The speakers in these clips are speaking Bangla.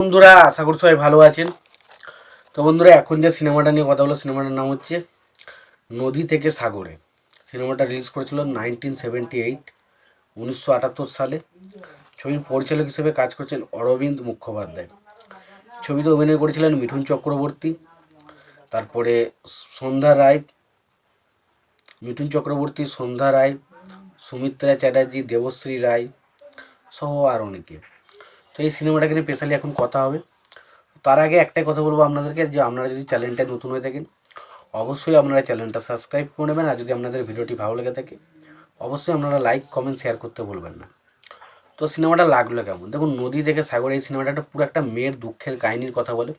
বন্ধুরা, আশা করি সবাই ভালো আছেন। তো বন্ধুরা, এখন যে সিনেমাটা নিয়ে কথা হলো সিনেমাটার নাম হচ্ছে নদী থেকে সাগরে। সিনেমাটা রিলিজ করেছিল নাইনটিন সেভেন্টি এইট, উনিশশো আটাত্তর সালে। ছবির পরিচালক হিসেবে কাজ করছেন অরবিন্দ মুখোপাধ্যায়। ছবিতে অভিনয় করেছিলেন মিঠুন চক্রবর্তী। তারপরে সন্ধ্যা রায়, মিঠুন চক্রবর্তী, সন্ধ্যা রায়, সুমিত্রা চ্যাটার্জি, দেবশ্রী রায় সহ আর অনেকে। তো এই সিনেমাটাকে নিয়ে স্পেশালি এখন কথা হবে। তার আগে একটাই কথা বলব আপনাদেরকে, যে আপনারা যদি চ্যানেলটা নতুন হয়ে থাকেন, অবশ্যই আপনারা চ্যানেলটা সাবস্ক্রাইব করে নেবেন, আর যদি আপনাদের ভিডিওটি ভালো লেগে থাকে, অবশ্যই আপনারা লাইক কমেন্ট শেয়ার করতে ভুলবেন না। তো সিনেমাটা লাগল কেমন? দেখুন, নদী থেকে সাগর, এই সিনেমাটা একটা পুরো একটা মেয়ের দুঃখের কাহিনীর কথা বলে।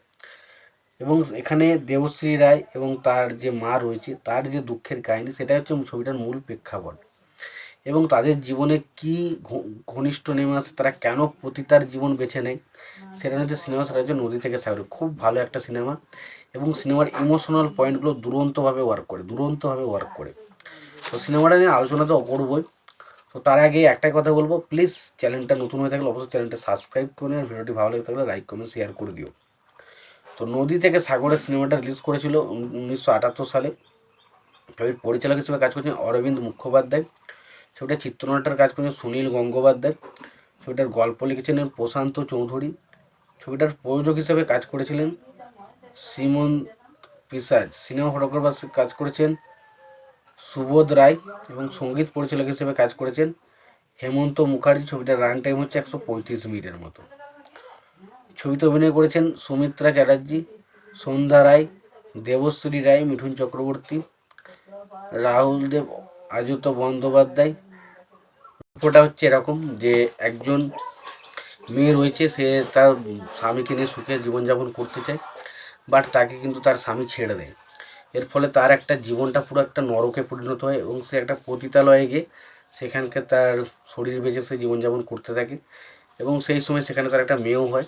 এবং এখানে দেবশ্রী রায় এবং তার যে মা রয়েছে, তার যে দুঃখের কাহিনী সেটা হচ্ছে ছবিটার মূল প্রেক্ষাপট। এবং তাদের জীবনে কি ঘনিষ্ঠ নেমে আসে তারা কেন পতিতার জীবন বেছে নেয়, সেটা হচ্ছে সিনেমা সেটা হচ্ছে নদী থেকে সাগরে খুব ভালো একটা সিনেমা এবং সিনেমার ইমোশনাল পয়েন্টগুলো দুরন্তভাবে ওয়ার্ক করে, দুরন্তভাবে ওয়ার্ক করে। তো সিনেমাটা নিয়ে আলোচনা তো অপূর্বই। তো তার আগে একটাই কথা বলব প্লিজ চ্যানেলটা নতুন হয়ে থাকলে অবশ্যই চ্যানেলটা সাবস্ক্রাইব করে আর ভিডিওটি ভালো লেগে থাকলে লাইক কমেন্ট শেয়ার করে দিও। তো নদী থেকে সাগরের সিনেমাটা রিলিজ করেছিল উনিশশো আটাত্তর সালে। পরিচালক হিসেবে কাজ করছেন অরবিন্দ মুখোপাধ্যায়। ছবিটা চিত্রনাট্যের কাজ করেছেন সুনীল গঙ্গোপাধ্যায়। ছবিটার গল্প লিখেছিলেন প্রশান্ত চৌধুরী। ছবিটার প্রযোজক হিসেবে কাজ করেছিলেন সিমন পিসাজ। সিনেমা ফটোগ্রাফার কাজ করেছেন সুবোধ রায় এবং সংগীত পরিচালক হিসেবে কাজ করেছেন হেমন্ত মুখার্জি। ছবিটার রান টাইম হচ্ছে একশো পঁয়ত্রিশ মিনিটের মতো। ছবিতে অভিনয় করেছেন সুমিত্রা চ্যাটার্জি, সন্ধ্যা রায়, দেবশ্রী রায়, মিঠুন চক্রবর্তী, রাহুল দেব আযুত বন্দ্যোপাধ্যায়। গল্পটা হচ্ছে এরকম যে একজন মেয়ে রয়েছে, সে তার স্বামীকে নিয়ে সুখে জীবনযাপন করতে চায়, বাট তাকে কিন্তু তার স্বামী ছেড়ে দেয়। এর ফলে তার একটা জীবনটা পুরো একটা নরকে পরিণত হয় এবং সে একটা পতিতালয়ে গিয়ে সেখানকে তার শরীর বেঁচে সে জীবনযাপন করতে থাকে এবং সেই সময় সেখানে তার একটা মেয়েও হয়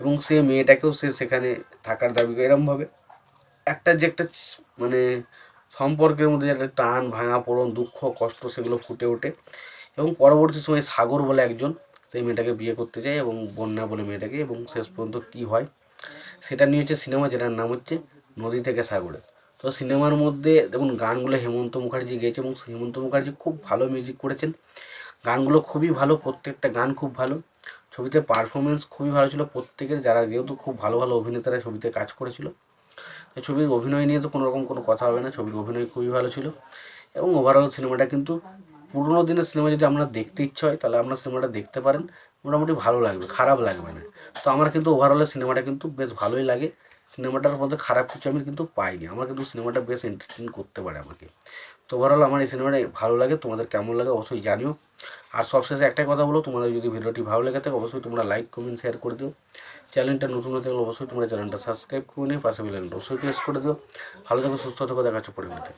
এবং সে মেয়েটাকেও সে সেখানে থাকার দাবি করে এরমভাবে। একটা যে একটা মানে সম্পর্কের মধ্যে একটা টান, ভাঙা পড়ন, দুঃখ, কষ্ট সেগুলো ফুটে ওঠে এবং পরবর্তী সময় সাগর বলে একজন, সেই মেয়েটাকে বিয়ে করতে যায় এবং বন্যা বলে মেয়েটাকে এবং শেষ পর্যন্ত কী হয় সেটা নিয়ে হচ্ছে সিনেমা যেটার নাম হচ্ছে নদী থেকে সাগরে। তো সিনেমার মধ্যে দেখুন, গানগুলো হেমন্ত মুখার্জি গেয়েছে এবং হেমন্ত মুখার্জি খুব ভালো মিউজিক করেছেন। গানগুলো খুবই ভালো, প্রত্যেকটা গান খুব ভালো। ছবিতে পারফরমেন্স খুবই ভালো ছিল। প্রত্যেকের, যারা যেহেতু খুব ভালো ভালো অভিনেতারা ছবিতে কাজ করেছিল। তো ছবির অভিনয় নিয়ে তো কোনো রকম কোনো কথা হবে না, ছবির অভিনয় খুবই ভালো ছিল। এবং ওভারঅল সিনেমাটা কিন্তু পুরোনো দিনের সিনেমা যদি আপনার দেখতে ইচ্ছা হয়, তাহলে আপনার সিনেমাটা দেখতে পারেন। মোটামুটি ভালো লাগবে, খারাপ লাগবে না। তো আমার কিন্তু ওভারঅলের সিনেমাটা কিন্তু বেশ ভালোই লাগে। সিনেমাটার মধ্যে খারাপ কিছু আমি কিন্তু পাইনি। আমার কিন্তু সিনেমাটা বেশ এন্টারটেন করতে পারে আমাকে। তো ওভারঅল আমার এই সিনেমাটা ভালো লাগে। তোমাদের কেমন লাগে অবশ্যই জানিও। আর সবশেষে একটাই কথা বলো তোমাদের যদি ভিডিওটি ভালো লেগে থাকে, অবশ্যই তোমরা লাইক কমেন্ট শেয়ার করে দিও। চ্যানেলটা নতুন হতে গেলে অবশ্যই তোমরা চ্যানেলটা সাবস্ক্রাইব করে নিয়ে পাশে বেলাইনটা অবশ্যই প্রেস করে দিও। ভালো থেকো, সুস্থ থেকো, দেখা হচ্ছে পরিবর্তে